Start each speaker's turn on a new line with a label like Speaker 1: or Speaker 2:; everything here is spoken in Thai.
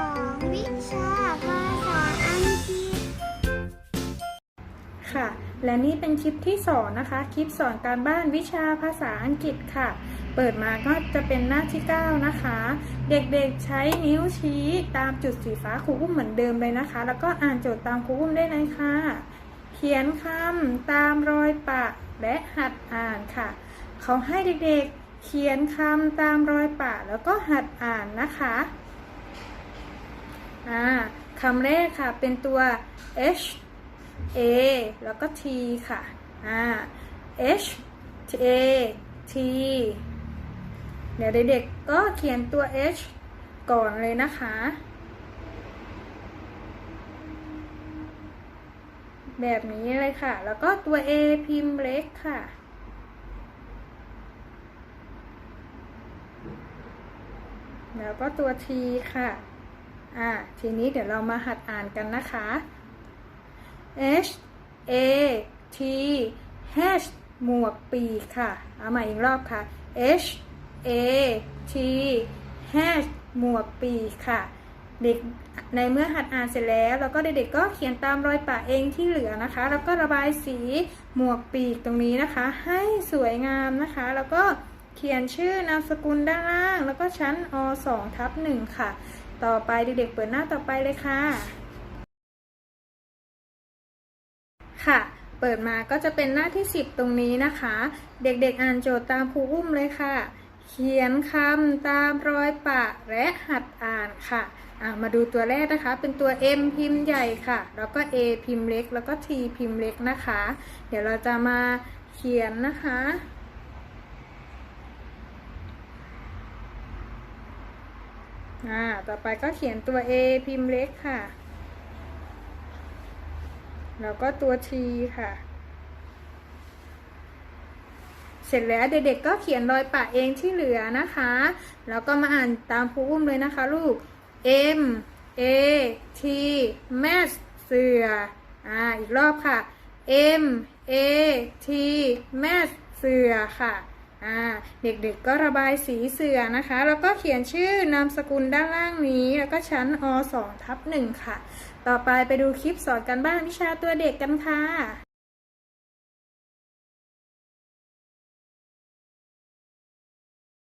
Speaker 1: องวิชาภาษาอังกฤษ
Speaker 2: ค่ะ และนี่เป็นคลิปที่สอนนะคะ คลิปสอนการบ้านวิชาภาษาอังกฤษค่ะ เปิดมาก็จะเป็นหน้าที่ 9 นะคะ เด็กๆใช้นิ้วชี้ตามจุดสีฟ้าครูอุ้มเหมือนเดิมเลยนะคะ แล้วก็อ่านโจทย์ตามครูอุ้มได้เลยค่ะ เขียนคำตามรอยปะและหัดอ่านค่ะ เขาให้เด็กๆเขียนคำตามรอยปะแล้วก็หัดอ่านนะคะ อ่าคำแรกค่ะเป็นตัว H A แล้วก็ T ค่ะอ่า H A T เดี๋ยวเด็กๆก็เขียนตัว H ก่อนเลยนะคะ แบบนี้เลยค่ะ แล้วก็ตัว A พิมพ์เล็กค่ะแล้วก็ตัว T ค่ะ อ่าทีนี้เดี๋ยวเรามาหัดอ่านกันนะคะ H A T H หมวกปีกค่ะ เอาใหม่อีกรอบค่ะ H A T H หมวกปีกค่ะ เด็กในเมื่อหัดอ่านเสร็จแล้วแล้วก็เด็กๆก็เขียนตามรอยปะเองที่เหลือนะคะ แล้วก็ระบายสีหมวกปีกตรงนี้นะคะ ให้สวยงามนะคะ แล้วก็เขียนชื่อนามสกุลด้านล่าง แล้วก็ชั้นอ2ทับ1ค่ะ ต่อไปเด็กๆเปิดหน้าต่อไปเลยค่ะ ค่ะ เปิดมาก็จะเป็นหน้าที่ 10 ตรงนี้นะคะ เด็กๆอ่านโจทย์ตามครูอุ้มเลยค่ะ เขียนคำตามรอยปะและหัดอ่านค่ะมาดูตัวแรกนะคะ เป็นตัว M พิมพ์ใหญ่ค่ะ แล้วก็ A พิมพ์เล็ก แล้วก็ T พิมพ์เล็กนะคะ เดี๋ยวเราจะมาเขียนนะคะ อ่า ต่อไปก็เขียนตัว A พิมพ์เล็กค่ะ แล้วก็ตัว T ค่ะ เสร็จแล้วเด็กๆก็เขียนรอยปะเองที่เหลือนะคะ แล้วก็มาอ่านตามครูอุ้มเลยนะคะลูก M A T mat เสือ อ่า อีกรอบค่ะ M A T mat เสือค่ะ เด็กๆก็ระบายสีเสือนะคะ แล้วก็เขียนชื่อนามสกุลด้านล่างนี้ แล้วก็ชั้นอ2ทับ1ค่ะ ต่อไปไปดูคลิปสอนการบ้านวิชาตัวเด็กกันค่ะ